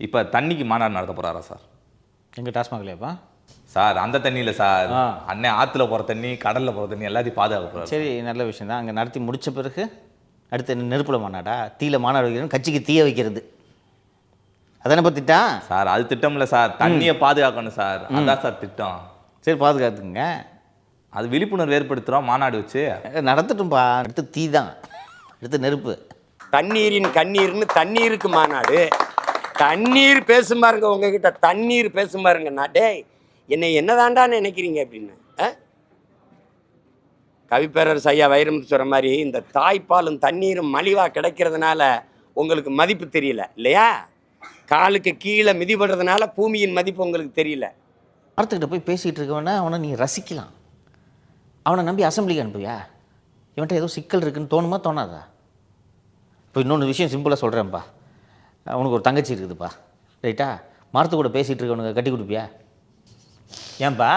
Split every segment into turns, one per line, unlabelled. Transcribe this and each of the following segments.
இப்போ தண்ணிக்கு மாநாடு நடத்த போகிறாரா சார்?
எங்கள் டாஸ்மாக்லையாப்பா
சார் அந்த தண்ணியில் சார். அண்ணன் ஆற்றுல போகிற தண்ணி கடலில் போகிற தண்ணி எல்லாத்தையும் பாதுகாக்க போகிறார்
சரி. நல்ல விஷயம் தான் அங்கே நடத்தி முடிச்ச பிறகு அடுத்து என்ன நெருப்புல மாநாடா? தீயில மாநாடு வைக்கிறது கட்சிக்கு தீய வைக்கிறது. அதானே பற்றிட்டான்
சார் அது திட்டம் இல்லை சார். தண்ணியை பாதுகாக்கணும் சார். அதான் சார் திட்டம்.
சரி பாதுகாத்துக்குங்க.
அது விழிப்புணர்வு ஏற்படுத்துகிறோம் மாநாடு வச்சு.
நடத்தட்டும்பா. அடுத்து தீ தான் அடுத்து நெருப்பு.
தண்ணீரின் கண்ணீர்னு தண்ணீருக்கு மாநாடு. தண்ணீர் பேசும் பாருங்க உங்ககிட்ட தண்ணீர் பேசும் பாருங்க. நான் டேய் என்னை என்னதாண்டான்னு நினைக்கிறீங்க? அப்படின்னு. ஆ? கவிப்பேரரசு ஐயா வைரமுத்து மாதிரி இந்த தாய்ப்பாலும் தண்ணீரும் மலிவாக கிடைக்கிறதுனால உங்களுக்கு மதிப்பு தெரியல இல்லையா? காலுக்கு கீழே மிதிபடுறதுனால பூமியின் மதிப்பு உங்களுக்கு தெரியல.
மரத்துக்கிட்ட போய் பேசிகிட்டு இருக்கவன அவனை நீ ரசிக்கலாம். அவனை நம்பி அசம்பிளிக்கு அனுப்புவியா? இவன்கிட்ட ஏதோ சிக்கல் இருக்குன்னு தோணுமா தோணாதா? இப்போ இன்னொன்று விஷயம் சிம்பிளாக சொல்கிறேன்ப்பா உனக்கு ஒரு தங்கச்சி இருக்குதுப்பா. ரைட்டா? மரத்து கூட பேசிகிட்டு இருக்கவனுக்கு கட்டி கொடுப்பியா? ஏன்பா?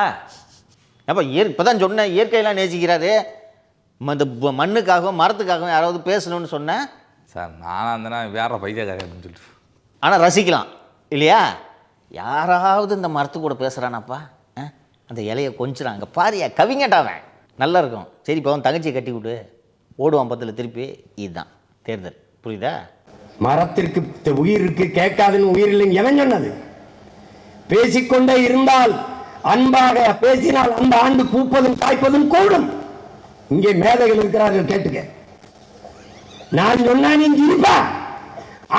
ஏன்பா இயற் இப்போ தான் சொன்னேன் இயற்கையெல்லாம் நேசிக்கிறாரு. இந்த மண்ணுக்காகவும் மரத்துக்காகவும் யாராவது பேசணும்னு சொன்னேன்
சார் நானாக இருந்தேன்னா வேற பைத்தியக்காரன் அப்படின்னு சொல்லிட்டு.
ஆனால் ரசிக்கலாம். இல்லையா? யாராவது இந்த மரத்து கூட பேசுகிறானாப்பா ஆ? அந்த இலையை கொஞ்சிறாங்க பாரியா கவிங்கட்டாவன் நல்லா இருக்கும். சரி இப்போ அவன் தங்கச்சியை கட்டி விடு ஓடுவான் பத்தில் திருப்பி. இதுதான். தேர்தல். புரியுதா?
மரத்திற்கு த- உயிர் இருக்கு கேட்காதுன்னு உயிர் இல்லைன்னு எவன் சொன்னது? பேசிக்கொண்டே இருந்தால் அன்பாக பேசினால் அந்த ஆண்டு பூப்பதும் காய்ப்பதும் கூடும். இங்கே மேதைகள் இருக்கிறார்கள் கேட்டுக்க. நான் சொன்னா நீ சிரிப்பா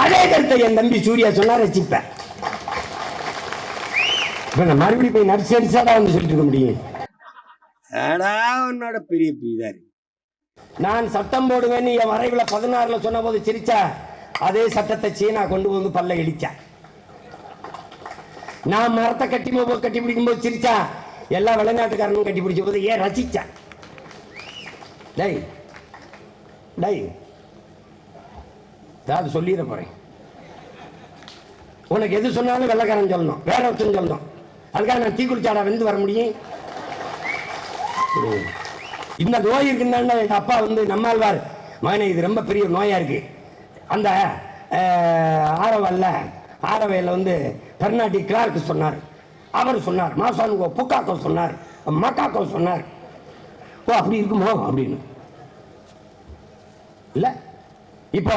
அதே கருத்தை என் தம்பி சூர்யா சொன்னா ரசிப்பேன் இப்ப நான் மறுபடியும் போய் நடிச்சு நடிச்சாடா வந்து சொல்லிட்டு இருக்க முடியும். உன்னோட பெரிய இருக்கு. நான் சட்டம் போடுவேன்னு என் வரைவில் பதினாறுல சொன்ன போது சிரிச்சா. அதே சட்டத்தை சீனா கொண்டு வந்து பல்ல இடிச்சா. நான் மரத்தை கட்டி கட்டி பிடிக்கும் போது சிரிச்சா. எல்லா வெளிநாட்டுக்காரனும் கட்டி பிடிச்ச போது ஏன் ரசிச்சா? டை டை ஏதாவது சொல்லிட போறேன். உனக்கு எது சொன்னாலும் வெள்ளக்காரன் சொல்லணும். வேற ஒருத்தன் சொல்லணும். அதுக்காக நான் தீ குளிச்சாடா வெந்து வர முடியும்? இந்த நோய் இருக்குன்னா எங்க அப்பா வந்து நம்மாழ்வார். மகனே இது ரொம்ப பெரிய நோயா இருக்கு. அந்த ஆரவல்ல ஆரவையில் வந்து பெர்னாட்டி கிளார்க்கு சொன்னார். அவர் சொன்னார் மாசானுக்கோ புக்காக்கோ சொன்னார் மக்காக்கோ சொன்னார். ஓ அப்படி இருக்குமோ? அப்படின்னு. இல்ல. இப்போ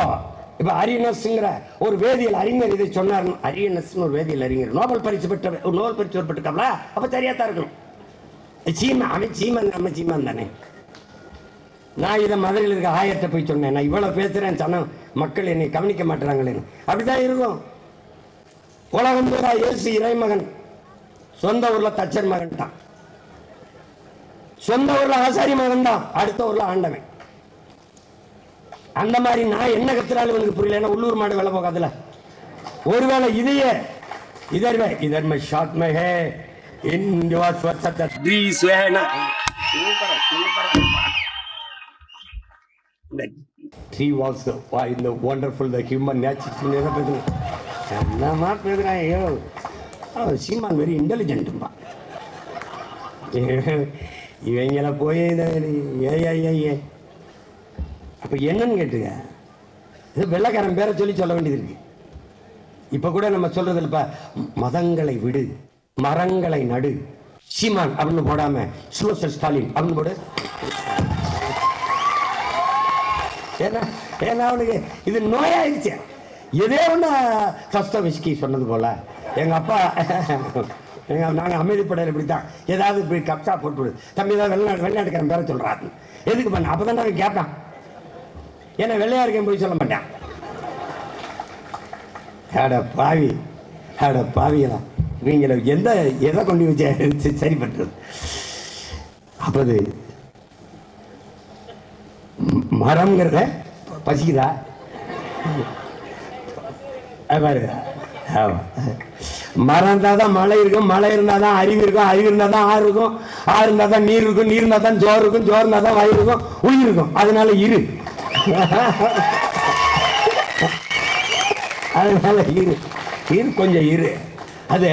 இப்போ அரியனஸ்ங்கிற ஒரு வேதியியல் அறிஞர் இதை சொன்னார் அரியனஸ்னு ஒரு வேதியியல் அறிஞர். நோபல் பரிசு பெற்ற ஒரு நோபல் பரிசு பெற்றிருக்காங்களா அப்போ சரியா தான் இருக்கணும். சீமன் அவன் சீமன் நம்ம சீமன் தானே. நான் இதை மதுரையில் இருக்க ஆயத்தை போய் சொன்னேன். நான் இவ்வளவு பேசுறேன் சொன்ன மக்கள் என்னை கவனிக்க மாட்டேறாங்களேன்னு. அப்படிதான் இருக்கும். உலகம் பூரா இயேசு இறைமகன். சொந்த ஊர்ல தச்சர் மகன் தான் சொந்த ஊர்ல ஆசாரி மகன் தான் அடுத்த ஊர்ல ஆண்டவன். அந்த மாதிரி நான் என்ன கத்துறாலும் எனக்கு புரியல. ஏன்னா உள்ளூர் மாடு வேலை போகாதுல. ஒருவேளை இதையே இதர் மே இதர் மே ஷார்ட் மே ஹே இன் யுவர் ஸ்வச்சத்த ட்ரீ வால்ஸ் இந்த ஒண்டர்ஃபுல் த ஹியூமன் நேச்சர் பேசுங்க என்னமா பேசுகிறான் ஐயோ சீமான் வெரி இன்டெலிஜென்ட்டுமா இவங்கள போய் இந்த ஏ ஏ ஏ அப்போ என்னன்னு கேட்டுங்க இது வெள்ளைக்காரன் பேரை சொல்லி சொல்ல வேண்டியது இருக்கு. இப்ப கூட நம்ம சொல்றது இல்லப்பா. மதங்களை விடு மரங்களை நடு. சீமான் அப்படின்னு போடாம சோசல் ஸ்டாலின் அப்படின்னு போடு. ஏன்னா ஏன்னா அவனுக்கு இது நோயாயிடுச்சு எதே ஒன்று கஷ்டம் விஸ்கி சொன்னது போல். எங்கள் அப்பா எங்க நாங்கள் அமைதிப்படையில் இப்படி தான் ஏதாவது இப்படி கப்சா போட்டு விடு. தம்பி தான் வெளிநாடு வெளிநாட்டுக்காரன் பேர சொல்கிறாரு எதுக்கு பண்ண? அப்போ தான் நாங்கள் கேட்பேன் ஏன்னா வெள்ளையா இருக்கேன் போய் சொல்ல மாட்டேன். அட பாவி. அட பாவிகளா. இவங்களை எந்த எதை கொண்டு வச்சு சரி பண்றது? அப்போ அது மரம்ங்கிறத பசிக்குதா? அது பாரு மரம் இருந்தால் தான் மழை இருக்கும் மழை இருந்தால் தான் அறிவு இருக்கும் அறிவு இருந்தால் தான் ஆறு இருக்கும் ஆறு இருந்தால் தான் நீர் இருக்கும் நீர் இருந்தால் தான் ஜோர் இருக்கும் ஜோர் இருந்தால் தான் வயிறு இருக்கும் உயிர் இருக்கும். அதனால இரு. அதனால இரு. இரு கொஞ்சம் இரு. அது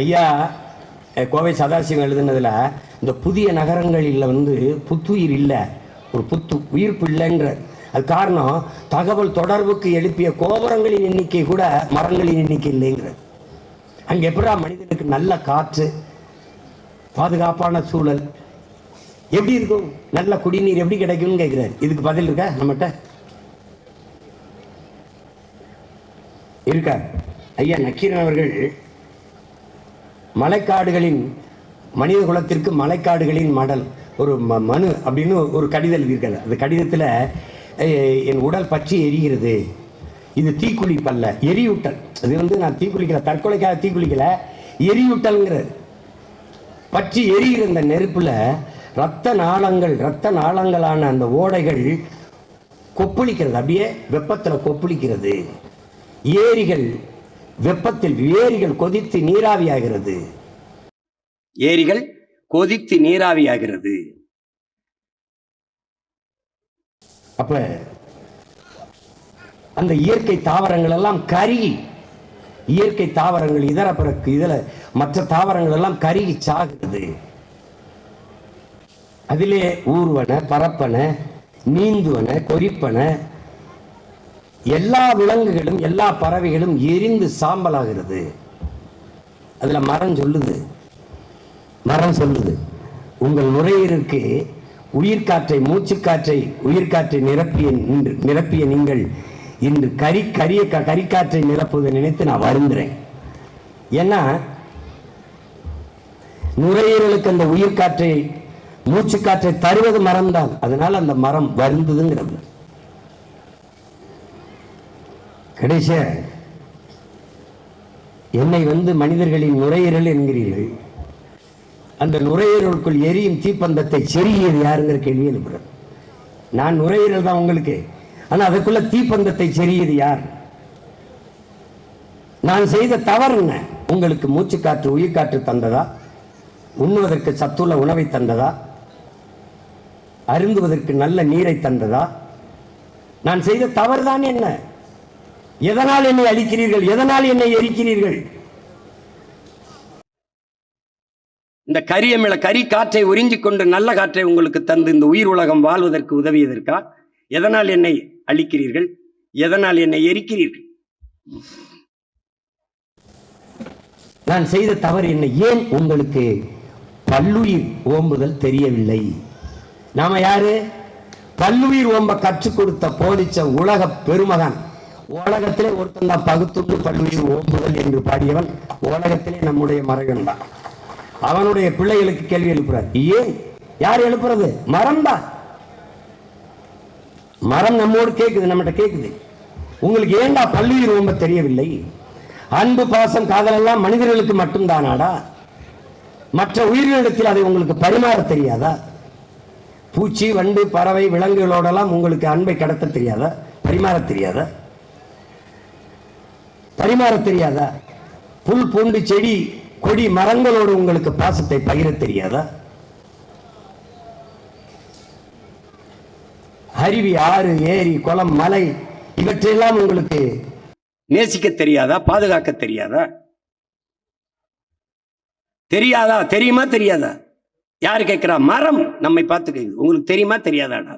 ஐயா கோவை சதாசிவம் எழுதுனதுல இந்த புதிய நகரங்களில் வந்து புத்துயிர் இல்லை. ஒரு புத்து உயிர் இல்லைன்ற அது காரணம் தகவல் தொடர்புக்கு எழுப்பிய கோபுரங்களின் எண்ணிக்கை கூட மரங்களின் எண்ணிக்கை இல்லைங்கிறது. அங்கே எப்படா மனிதனுக்கு நல்ல காற்று பாதுகாப்பான சூழல் எப்படி இருக்கும்? நல்ல குடிநீர் எப்படி கிடைக்கும்னு கேட்கிறார். இதுக்கு பதில் இருக்கா நம்மகிட்ட? இருக்கா? ஐயா நக்கீரன் அவர்கள் மலைக்காடுகளின் மனித குலத்திற்கு மலைக்காடுகளின் மடல். ஒரு ம- மனு அப்படின்னு ஒரு கடிதம் எழுதியிருக்காரு அந்த கடிதத்தில் என் உடல் பற்றி எரிகிறது. இது தீக்குளிப்பல்ல எரியூட்டல். அது வந்து நான் தீக்குளிக்கல தற்கொலைக்காக தீக்குளிக்கல எரியூட்டல்ங்கிறது பற்றி எரிகிற அந்த நெருப்பில் ரத்த நாளங்கள் ரத்த நாளங்களான அந்த ஓடைகள் கொப்பளிக்கிறது. அப்படியே வெப்பத்தில் கொப்பளிக்கிறது. ஏரிகள் வெப்பத்தில் ஏரிகள் கொதித்து நீராவியாகிறது ஏரிகள் கொதித்து நீராவியாகிறது. அப்ப அந்த இயற்கை தாவரங்கள் எல்லாம் கருகி இயற்கை தாவரங்கள் இதர பிறகு இதுல மற்ற தாவரங்கள் எல்லாம் கருகி சாகுது. அதிலே ஊர்வன பரப்பன நீந்துவன கொறிப்பன எல்லா விலங்குகளும் எல்லா பறவைகளும் எரிந்து சாம்பலாகிறது. அதுல மரம் சொல்லுது. மரம் சொல்லுது. உங்கள் நுரையீரலுக்கு உயிர்காற்றை மூச்சுக்காற்றை உயிர்காற்றை நிரப்பிய நின்று நிரப்பிய நீங்கள் இன்று கரி கரிய க- கரிக்காற்றை நிரப்புவதை நினைத்து நான் வருந்துறேன். ஏன்னா நுரையீரலுக்கு அந்த உயிர்காற்றை மூச்சுக்காற்றை தருவது மரம்தான். அதனால அந்த மரம் வருந்ததுங்கிறது கடைசியா என்னை வந்து மனிதர்களின் நுரையீரல் என்கிறீர்கள். அந்த நுரையீரலுக்குள் எரியும் தீப்பந்தத்தை செருகியது யாருங்கிற கேள்வி எழுப்புறேன் நான் நுரையீரல் தான் உங்களுக்கு. ஆனால் அதுக்குள்ள தீப்பந்தத்தை செருகியது யார்? நான் செய்த தவறு என்ன? உங்களுக்கு உயிர் காற்று தந்ததா? உண்ணுவதற்கு சத்துள்ள உணவை தந்ததா? அருந்துவதற்கு நல்ல நீரை தந்ததா? நான் செய்த தவறுதான் என்ன? எதனால் என்னை அழிக்கிறீர்கள்? எதனால் என்னை எரிக்கிறீர்கள்? இந்த கரியமிழ கரி காற்றை உறிஞ்சி கொண்டு நல்ல காற்றை உங்களுக்கு தந்து இந்த உயிர் உலகம் வாழ்வதற்கு உதவியதற்கா? எதனால் என்னை அழிக்கிறீர்கள்? எதனால் என்னை எரிக்கிறீர்கள்? நான் செய்த தவறு என்ன? ஏன் உங்களுக்கு பல்லுயிர் ஓம்புதல் தெரியவில்லை? நாம யாரு? பல்லுயிர் ஓம்ப கற்றுக் கொடுத்த போதிச்ச உலக பெருமகன். உலகத்திலே ஒருத்தன் தான் பகுத்துண்டு பல்லுயிர் ஓம்புதல் என்று பாடியவன். உலகத்திலே நம்முடைய மறைவன் தான். அவனுடைய பிள்ளைகளுக்கு கேள்வி எழுப்புறார். ஏன்? யார் எழுப்புறது? மரம் தான் மரம் நம்மோடு கேக்குது நம்மகிட்ட கேக்குது. உங்களுக்கு ஏன்டா பள்ளியில் ரொம்ப தெரியவில்லை? அன்பு பாசம் காதல் எல்லாம் மனிதர்களுக்கு மட்டும்தானாடா? மற்ற உயிரினத்தில் அதை உங்களுக்கு பரிமாற தெரியாதா? பூச்சி வண்டு பறவை விலங்குகளோடெல்லாம் உங்களுக்கு அன்பை கடத்த தெரியாதா? பரிமாற தெரியாதா? பரிமாற தெரியாதா? புல் பூண்டு செடி கொடி மரங்களோடு உங்களுக்கு பாசத்தை பகிர தெரியாதா? அருவி ஆறு ஏரி குளம் மலை இவற்றையெல்லாம் உங்களுக்கு நேசிக்க தெரியாதா? பாதுகாக்க தெரியாதா? தெரியாதா? தெரியுமா? தெரியாதா? யாரு கேட்கிறா? மரம் நம்மை பார்த்து உங்களுக்கு தெரியுமா? தெரியாதாடா?